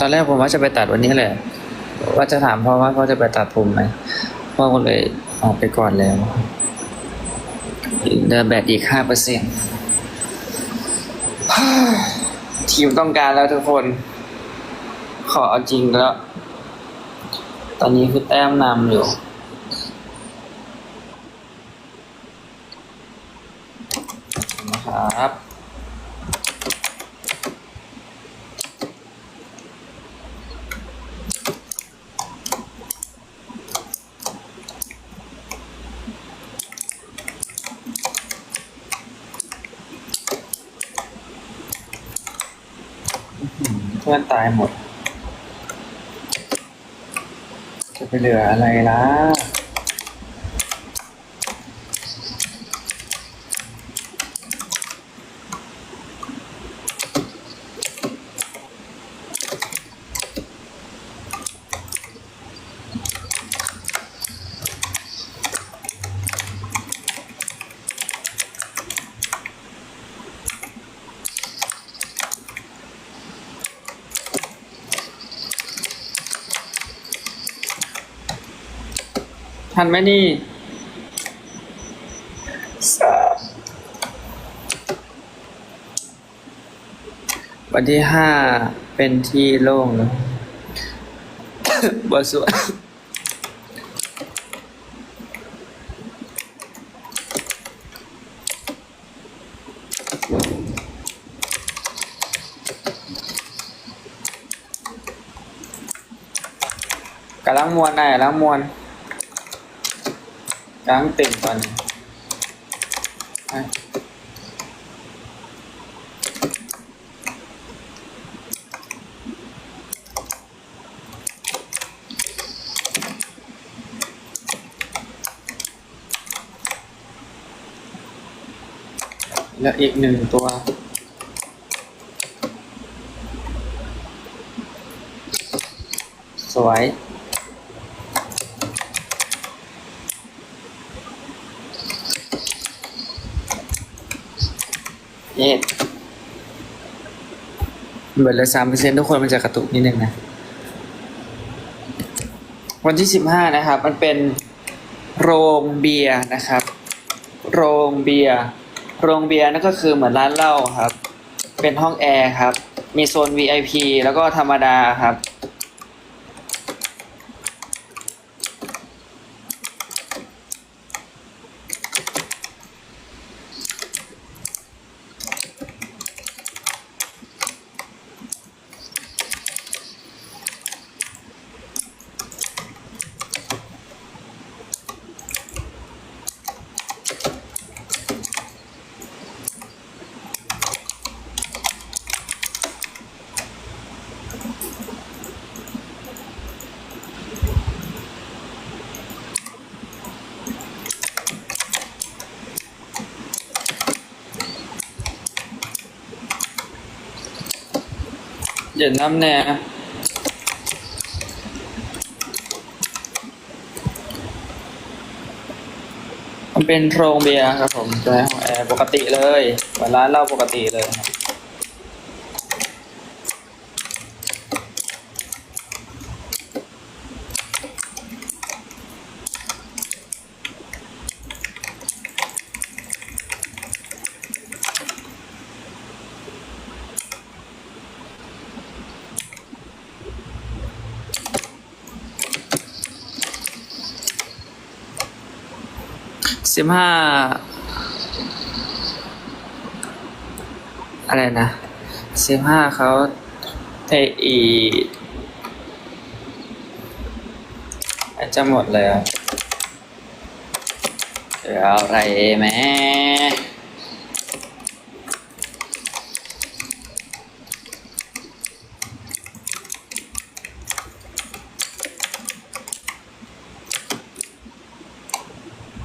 ตอนแรกผมว่าจะไปตัดวันนี้แหละ ว่าจะถามพ่อว่าพ่อจะไปตัดผมไหมพ่อก็เลยออกไปก่อนแล้วเดินแบตอีกห้าเปอร์เซ็นต์ทีมต้องการแล้วทุกคน ขอเอาจริงแล้ว ตอนนี้คือแต้มนำอยู่นะครับ เพื่อนตายหมด จะไปเหลืออะไรล่ะ ทันไหมนี่วันที่ห้าเป็นที่โล่งเลยบสวยกำลังมวนไหนกำลังมวน กำลังติ่งก่อนแล้วอีกหนึ่งตัวสวย เย็ดเบิดเลยสามเปอร์เซ็นทุกคนมันจะกระตุกนิดนึงนะ วันที่สิบห้านะครับ มันเป็นโรงเบียร์นะครับ โรงเบียร์โรงเบียร์นั่นก็คือเหมือนร้านเหล้าครับ เป็นห้องแอร์ครับ มีโซน VIP แล้วก็ธรรมดาครับ เดี๋ยวน้ำแน่มันเป็นโรงเบียร์ครับผมใช่ห้องแอร์ปกติเลยเหมือนร้านเหล้าปกติเลยครับ สิบห้าอะไรนะสิบห้าเขาเทอีอาจะหมดเลยเดี๋ยวอะไรแม่